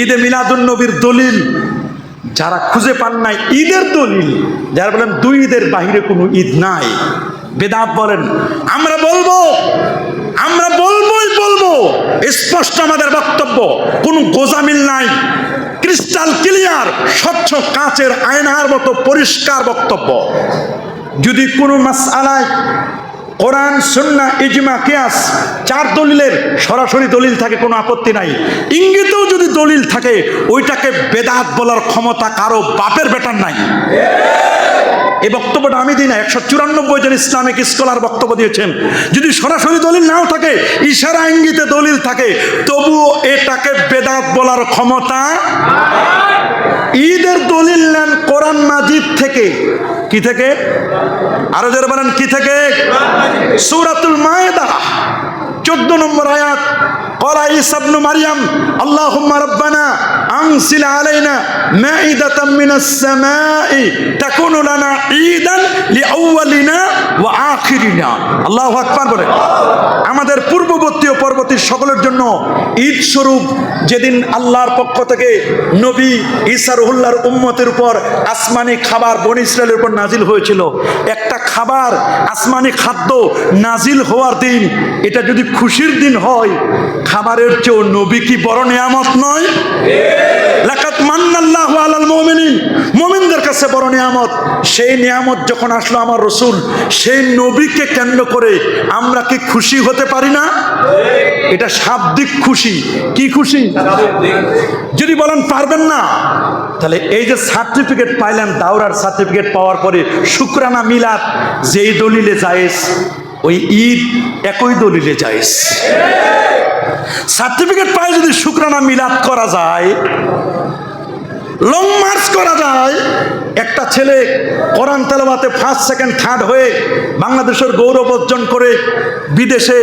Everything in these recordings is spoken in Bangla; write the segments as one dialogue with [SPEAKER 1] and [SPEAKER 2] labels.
[SPEAKER 1] ঈদে মিলাদুন নবীর দলিল, যারা খুঁজে পান নাই ঈদের দলিল, যারা বলেন দুই ঈদের বাহিরে কোনো ঈদ নাই। বেদাত বলেন, আমরা বলব, আমরা বলবোই বলব। স্পষ্ট আমাদের বক্তব্য, কোনো গোজামিল নাই। ক্রিস্টাল ক্লিয়ার, স্বচ্ছ কাচের আয়নার মতো পরিষ্কার বক্তব্য। যদি কোনো মাসআলায় কোরআন সুন্না ইজমা, কিয়াস, চার দলিলের সরাসরি দলিল থাকে, কোনো আপত্তি নাই। ইঙ্গিতেও যদি দলিল থাকে, ওইটাকে বেদাত বলার ক্ষমতা কারও বাপের বেটার নাই। এই বক্তব্যটা আমি দিই না, একশো চুরানব্বই জন ইসলামিক স্কলার বক্তব্য দিয়েছেন। যদি সরাসরি দলিল নাও থাকে, ইশারা ইঙ্গিতে দলিল থাকে, তবুও এটাকে বেদাত বলার ক্ষমতা ঈদের দলিল নেন কোরআন মাজিদ থেকে। কি থেকে আরো যারা বলেন কি থেকে সূরাতুল মায়েদা চোদ্দ নম্বর আয়াত قال عيسى ابن مريم اللهم ربنا أنزل علينا مائدة من السماء تكون لنا عيدا لأولنا জাকিরিনা আল্লাহ আকবার বলেন। আমাদের পূর্ববর্তী ও পরবর্তী সকলের জন্য ঈদ স্বরূপ যেদিন আল্লাহর পক্ষ থেকে নবী ইসারুল্লাহর উম্মতের উপর আসমানি খাবার বন ইসরায়েলের উপর নাজিল হয়েছিল। একটা খাবার, আসমানি খাদ্য নাজিল হওয়ার দিন, এটা যদি খুশির দিন হয়, খাবারের চেয়েও নবী কি বড় নিয়ামত নয়? বড় নিয়ামত। সেই নিয়ামত যখন আসলো আমার রসুল, সেই নবীকে কেন্দ্র করে আমরা কি খুশি হতে পারি না? এটা শাব্দিক খুশি। কি খুশি? যদি বলেন পারবেন না, তাহলে এই যে সার্টিফিকেট পাইলেন, দাওরার সার্টিফিকেট পাওয়ার পরে শুক্রানা মিলাদ, যেই দলিলে যায়স ওই ঈদ একই দলিলে যায়স সার্টিফিকেট পাই যদি শুক্রানা মিলাদ করা যায় লং মার্চ করা যায়। একটা ছেলে কোরআন তেলাওয়াতে ফার্স্ট সেকেন্ড থার্ড হয়ে বাংলাদেশের গৌরব অর্জন করে বিদেশে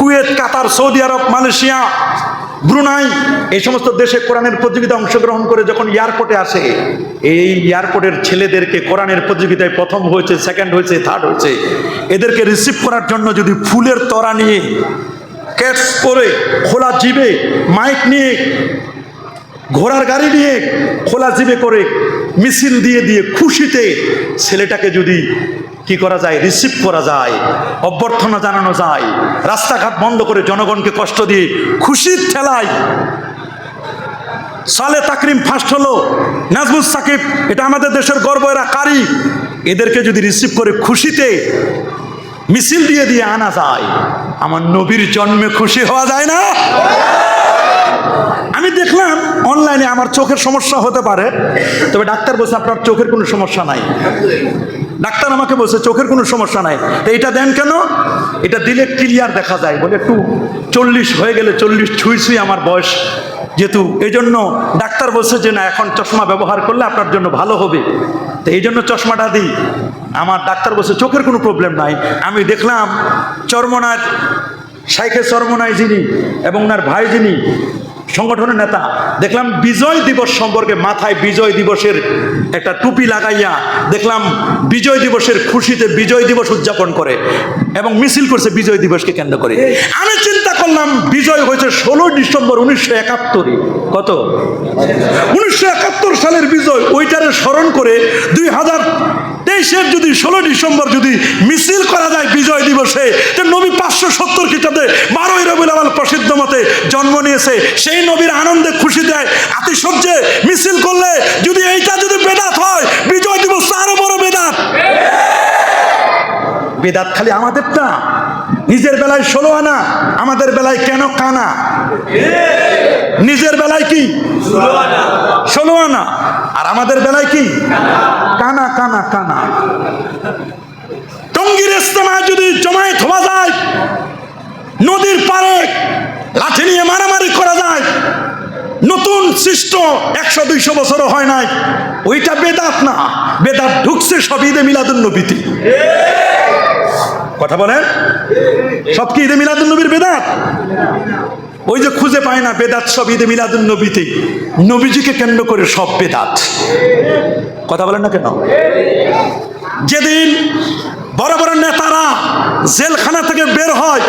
[SPEAKER 1] Kuwait, Qatar, Saudi Arab, Malaysia, Brunei এই সমস্ত দেশে কোরআনের প্রতিযোগিতায় অংশগ্রহণ করে যখন এয়ারপোর্টে আসে, এই এয়ারপোর্টের ছেলেদেরকে কোরআনের প্রতিযোগিতায় প্রথম হয়েছে সেকেন্ড হয়েছে থার্ড হয়েছে। এদেরকে রিসিভ করার জন্য যদি ফুলের তরা নিয়ে ক্যাটস পরে, খোলা জিবে মাইক নিয়ে ঘোড়ার গাড়ি নিয়ে খোলা জিবে করে মিছিল দিয়ে দিয়ে খুশিতে ছেলেটাকে যদি কি করা যায় রিসিভ করা যায়, অভ্যর্থনা জানানো যায়, রাস্তাঘাট বন্ধ করে জনগণকে কষ্ট দিয়ে খুশির ঠেলায়। সালে তাকরিম ফার্স্ট হলো নাজমুল সাকিব, এটা আমাদের দেশের গর্ব, এরা কারি। এদেরকে যদি রিসিভ করে খুশিতে, মিছিল দিয়ে দিয়ে আনা যায়, আমার নবীর জন্মে খুশি হওয়া যায় না? আমি দেখলাম অনলাইনে আমার চোখের সমস্যা হতে পারে, তবে ডাক্তার বলছে, আপনার চোখের কোনো সমস্যা নাই। ডাক্তার আমাকে বলছে, চোখের কোনো সমস্যা নাই। তো এটা দেন কেন? এটা দিলে ক্লিয়ার দেখা যায়। বলে, একটু চল্লিশ হয়ে গেলে চল্লিশ ছুঁই ছুঁই আমার বয়স যেহেতু। এই জন্য ডাক্তার বলছে যে, না, এখন চশমা ব্যবহার করলে আপনার জন্য ভালো হবে। তো এই জন্য চশমাটা দিই। আমার ডাক্তার বলছে, চোখের কোনো প্রবলেম নাই। আমি দেখলাম চর্মনাথ শাইখে চর্মনায় যিনি এবং ওনার ভাই যিনি সংগঠনের নেতা। দেখলাম বিজয় দিবস সম্পর্কে মাথায় বিজয় দিবসের একটা টুপি লাগাইয়া দেখলাম বিজয় দিবসের খুশিতে বিজয় দিবস উদযাপন করে এবং মিছিল করছে বিজয় দিবসকে কেন্দ্র করে। আমি চিন্তা করলাম বিজয় হয়েছে ষোলো ডিসেম্বর উনিশশো একাত্তরে। কত? উনিশশো একাত্তর সালের বিজয়, ওইটারে স্মরণ করে দুই হাজার তেইশের যদি ষোলো ডিসেম্বর যদি মিছিল করা যায় বিজয় দিবসে যে নবী পাঁচশো সত্তর খ্রিস্টাব্দে বারোই রবিউল আওয়াল প্রসিদ্ধ মতে জন্ম নিয়েছে। সেই নবীর আনন্দে খুশি দেয়, আতিশয্যে মিছিল করলে যদি এইটা যদি বেদাত হয়, বিজয় দিবস আরও বড় বেদাত। বেদাত খালি আমাদেরটা নিজের বেলায় ষোলো আনা, আমাদের বেলায় কেন কানা? নিজের বেলায় কি? ষোলো আনা। আর আমাদের বেলায় কি? কানা কানা কানা। যদি জমায়েত হওয়া যায়, নদীর পারে লাঠি নিয়ে মারামারি করা যায়, নতুন সৃষ্ট একশো, দুইশো বছরও হয় নাই, ওইটা বেদাত না। বেদাত ঢুকছে সব ঈদে মিলাদুল নবীতে। কথা বলেন? সব কি ঈদে মিলাদুল নবীর বেদাত? ওই যে খুঁজে পায় না, বেদাত সব ঈদে মিলাদুল নবীতে। নবীজিকে কেন্দ্র করে সব বেদাত। কথা বলেন না কেন? যেদিন বড় বড় নেতারা জেলখানা থেকে বের হয়।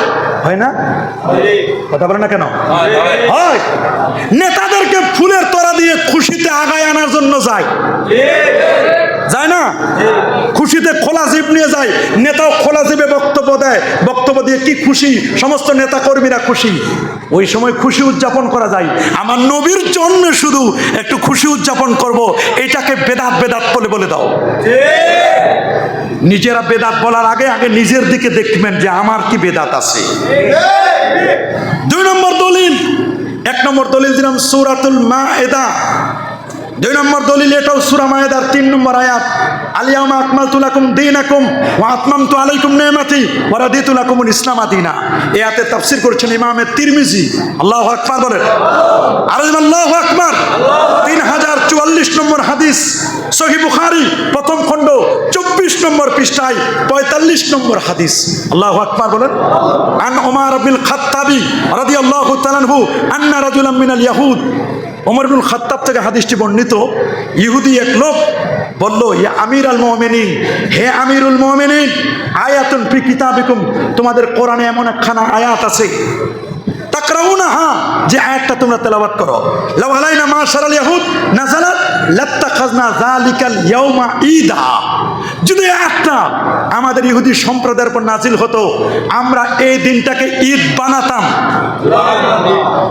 [SPEAKER 1] হয় না? কথা বলে না কেন? হয়। নেতাদেরকে ফুলের তোড়া দিয়ে খুশিতে আগায় আনার জন্য যায়। যায় না? খুশিতে খোলা জিপ নিয়ে যায়। নেতাও খোলা জিপে বক্তব্য দেয়। বক্তব্য দিয়ে কি খুশি? সমস্ত নেতা কর্মীরা খুশি। ওই সময় খুশি উদযাপন করা যায়। আমার নবীর জন্য শুধু একটু খুশি উদযাপন করব। এটাকে বেদাত বেদাত বলে বলে দাও। নিজেরা বেদাত বলার আগে আগে নিজের দিকে দেখবেন যে আমার কি বেদাত আছে। দুই নম্বর দলিল, এক নম্বর দলিল দিলাম মা মায়েদা। দুই নম্বর দলিল, এটাও সূরা মায়েদার তিন নম্বর আয়াত। আলিয়ামা আকমালতু লাকুম দীনাকুম ওয়া আতমামতু আলাইকুম নি'মাতি ওয়া রাদিতু লাকুমুল ইসলাম দীনা এই আয়াতে তাফসীর করেছেন ইমামে তিরমিজি। আল্লাহু আকবার বলেন। আর আল্লাহু তিন হাজার চুয়াল্লিশ নম্বর হাদিস সহি বুখারি, প্রথম খণ্ড, চব্বিশ নম্বর পৃষ্ঠায় পঁয়তাল্লিশ নম্বর হাদিস। আল্লাহ আকবার বলেন, আন ওমার বিল খাত্তাবি রাদিয়াল্লাহু তাআলা আনহু আন্না রাজুলাম মিনাল ইয়াহুদ। ওমর বিন খাত্তাব থেকে হাদিসটি বর্ণিত, ইহুদি এক লোক বলল ইয়া আমির আল মোমেনিন, হে আমিরুল মোমেনিন, আয়াতুন ফি কিতাবিকুম, তোমাদের কোরআনে এমন একখানা আয়াত আছে, তাকরাউনাহা, যে আয়াতটা তোমরা তেলাওয়াত করো। লাউ মা শারাল ইয়াহুদ নাযালাত, লাত্তাখাযনা যালিকাল ইয়াউমা ঈদা। যদি আয়াতটা আমাদের ইহুদি সম্প্রদায়ের উপর নাজিল হতো, আমরা এই দিনটাকে ঈদ বানাতাম।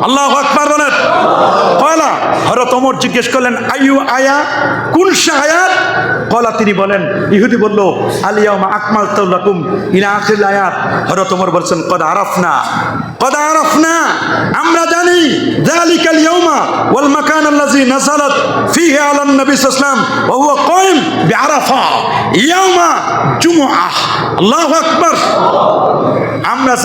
[SPEAKER 1] আল্লাহ আকবার বলেন। কয়লা? হরত ওমর জিজ্ঞেস করলেন, আইয়ু আয়া? কোন আয়াত? কলা তিনি বলেন, ইহুদি বলল আলিয়াউমা আকমাল লাকুম ইলা আখির আয়াত। হরত ওমর বলছেন, কদ আরাফনা? কদ আরাফনা? আমরা জানি, যালিকাল ইয়াউমা ওয়াল মাকান আল্লাযী নাযালাত ফীহি আলা নবী সাল্লাল্লাহু আলাইহি ওয়া হুয়া কায়িম বিআরাফা, ইয়াউমা জুমআহ। আল্লাহু আকবার। আমরা